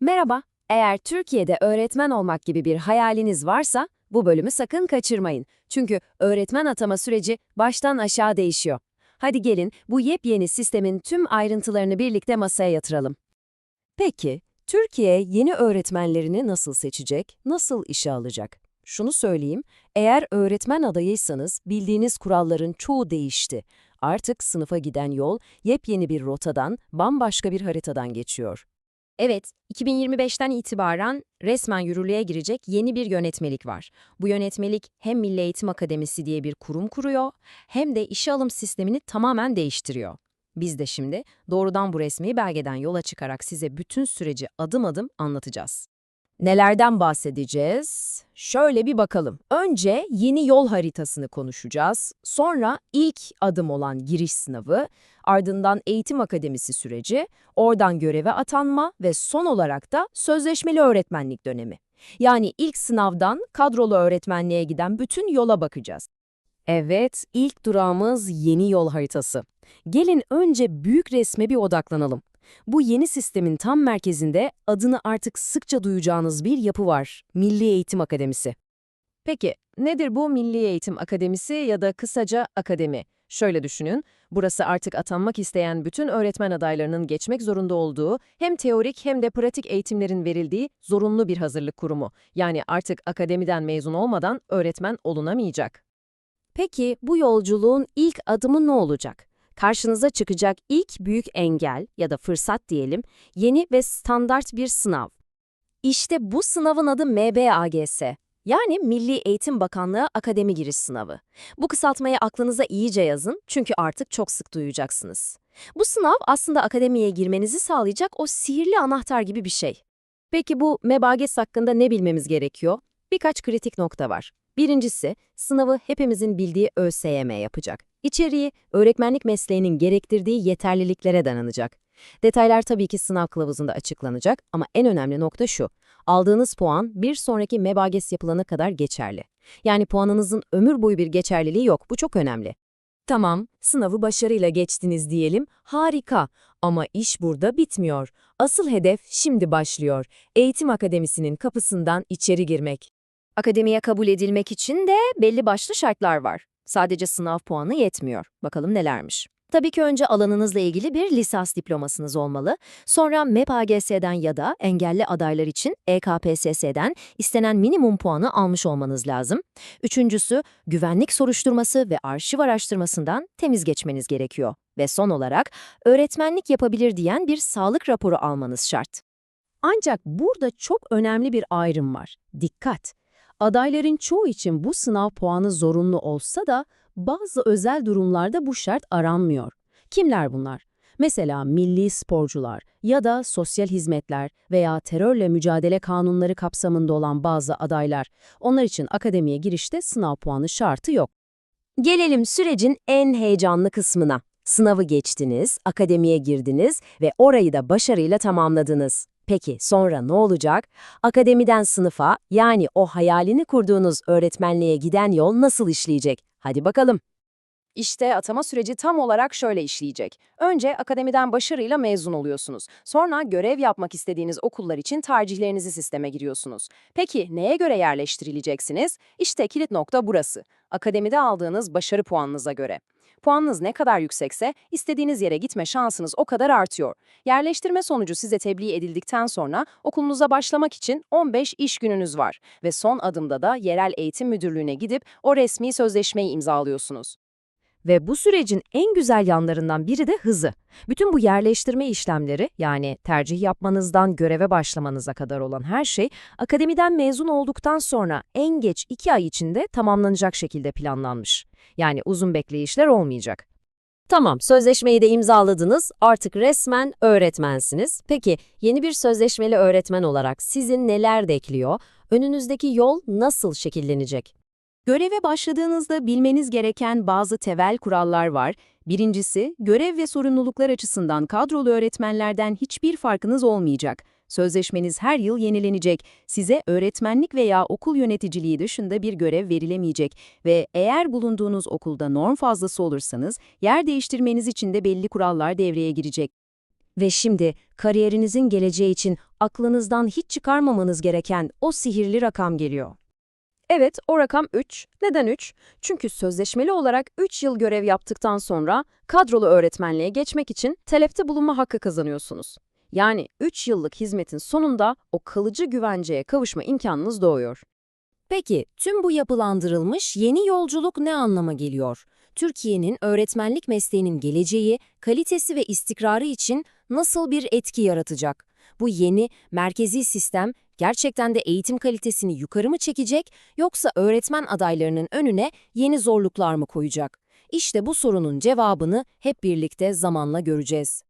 Merhaba, eğer Türkiye'de öğretmen olmak gibi bir hayaliniz varsa bu bölümü sakın kaçırmayın. Çünkü öğretmen atama süreci baştan aşağı değişiyor. Hadi gelin bu yepyeni sistemin tüm ayrıntılarını birlikte masaya yatıralım. Peki, Türkiye yeni öğretmenlerini nasıl seçecek, nasıl işe alacak? Şunu söyleyeyim, eğer öğretmen adayıysanız bildiğiniz kuralların çoğu değişti. Artık sınıfa giden yol yepyeni bir rotadan, bambaşka bir haritadan geçiyor. Evet, 2025'ten itibaren resmen yürürlüğe girecek yeni bir yönetmelik var. Bu yönetmelik hem Milli Eğitim Akademisi diye bir kurum kuruyor, hem de işe alım sistemini tamamen değiştiriyor. Biz de şimdi doğrudan bu resmi belgeden yola çıkarak size bütün süreci adım adım anlatacağız. Nelerden bahsedeceğiz? Şöyle bir bakalım. Önce yeni yol haritasını konuşacağız. Sonra ilk adım olan giriş sınavı, ardından eğitim akademisi süreci, oradan göreve atanma ve son olarak da sözleşmeli öğretmenlik dönemi. Yani ilk sınavdan kadrolu öğretmenliğe giden bütün yola bakacağız. Evet, ilk durağımız yeni yol haritası. Gelin önce büyük resme bir odaklanalım. Bu yeni sistemin tam merkezinde adını artık sıkça duyacağınız bir yapı var. Milli Eğitim Akademisi. Peki, nedir bu Milli Eğitim Akademisi ya da kısaca akademi? Şöyle düşünün, burası artık atanmak isteyen bütün öğretmen adaylarının geçmek zorunda olduğu, hem teorik hem de pratik eğitimlerin verildiği zorunlu bir hazırlık kurumu. Yani artık akademiden mezun olmadan öğretmen olunamayacak. Peki bu yolculuğun ilk adımı ne olacak? Karşınıza çıkacak ilk büyük engel ya da fırsat diyelim, yeni ve standart bir sınav. İşte bu sınavın adı MBAGS. Yani Milli Eğitim Bakanlığı Akademi Giriş Sınavı. Bu kısaltmayı aklınıza iyice yazın çünkü artık çok sık duyacaksınız. Bu sınav aslında akademiye girmenizi sağlayacak o sihirli anahtar gibi bir şey. Peki bu MBAGS hakkında ne bilmemiz gerekiyor? Birkaç kritik nokta var. Birincisi, sınavı hepimizin bildiği ÖSYM yapacak. İçeriği, öğretmenlik mesleğinin gerektirdiği yeterliliklere dayanacak. Detaylar tabii ki sınav kılavuzunda açıklanacak ama en önemli nokta şu. Aldığınız puan bir sonraki MEBAGES yapılana kadar geçerli. Yani puanınızın ömür boyu bir geçerliliği yok. Bu çok önemli. Tamam, sınavı başarıyla geçtiniz diyelim. Harika. Ama iş burada bitmiyor. Asıl hedef şimdi başlıyor. Eğitim akademisinin kapısından içeri girmek. Akademiye kabul edilmek için de belli başlı şartlar var. Sadece sınav puanı yetmiyor. Bakalım nelermiş. Tabii ki önce alanınızla ilgili bir lisans diplomasınız olmalı. Sonra MEPAGS'den ya da engelli adaylar için EKPSS'den istenen minimum puanı almış olmanız lazım. Üçüncüsü, güvenlik soruşturması ve arşiv araştırmasından temiz geçmeniz gerekiyor. Ve son olarak, öğretmenlik yapabilir diyen bir sağlık raporu almanız şart. Ancak burada çok önemli bir ayrım var. Dikkat! Adayların çoğu için bu sınav puanı zorunlu olsa da bazı özel durumlarda bu şart aranmıyor. Kimler bunlar? Mesela milli sporcular ya da sosyal hizmetler veya terörle mücadele kanunları kapsamında olan bazı adaylar. Onlar için akademiye girişte sınav puanı şartı yok. Gelelim sürecin en heyecanlı kısmına. Sınavı geçtiniz, akademiye girdiniz ve orayı da başarıyla tamamladınız. Peki sonra ne olacak? Akademiden sınıfa yani o hayalini kurduğunuz öğretmenliğe giden yol nasıl işleyecek? Hadi bakalım. İşte atama süreci tam olarak şöyle işleyecek. Önce akademiden başarıyla mezun oluyorsunuz. Sonra görev yapmak istediğiniz okullar için tercihlerinizi sisteme giriyorsunuz. Peki neye göre yerleştirileceksiniz? İşte kilit nokta burası. Akademide aldığınız başarı puanınıza göre. Puanınız ne kadar yüksekse istediğiniz yere gitme şansınız o kadar artıyor. Yerleştirme sonucu size tebliğ edildikten sonra okulunuza başlamak için 15 iş gününüz var ve son adımda da yerel eğitim müdürlüğüne gidip o resmi sözleşmeyi imzalıyorsunuz. Ve bu sürecin en güzel yanlarından biri de hızı. Bütün bu yerleştirme işlemleri yani tercih yapmanızdan göreve başlamanıza kadar olan her şey akademiden mezun olduktan sonra en geç 2 ay içinde tamamlanacak şekilde planlanmış. Yani uzun bekleyişler olmayacak. Tamam, sözleşmeyi de imzaladınız, artık resmen öğretmensiniz. Peki, yeni bir sözleşmeli öğretmen olarak sizin neler bekliyor? Önünüzdeki yol nasıl şekillenecek? Göreve başladığınızda bilmeniz gereken bazı temel kurallar var. Birincisi, görev ve sorumluluklar açısından kadrolu öğretmenlerden hiçbir farkınız olmayacak. Sözleşmeniz her yıl yenilenecek. Size öğretmenlik veya okul yöneticiliği dışında bir görev verilemeyecek ve eğer bulunduğunuz okulda norm fazlası olursanız yer değiştirmeniz için de belli kurallar devreye girecek. Ve şimdi kariyerinizin geleceği için aklınızdan hiç çıkarmamanız gereken o sihirli rakam geliyor. Evet, o rakam 3. Neden 3? Çünkü sözleşmeli olarak 3 yıl görev yaptıktan sonra kadrolu öğretmenliğe geçmek için talepte bulunma hakkı kazanıyorsunuz. Yani 3 yıllık hizmetin sonunda o kalıcı güvenceye kavuşma imkanınız doğuyor. Peki, tüm bu yapılandırılmış yeni yolculuk ne anlama geliyor? Türkiye'nin öğretmenlik mesleğinin geleceği, kalitesi ve istikrarı için nasıl bir etki yaratacak? Bu yeni, merkezi sistem gerçekten de eğitim kalitesini yukarı mı çekecek yoksa öğretmen adaylarının önüne yeni zorluklar mı koyacak? İşte bu sorunun cevabını hep birlikte zamanla göreceğiz.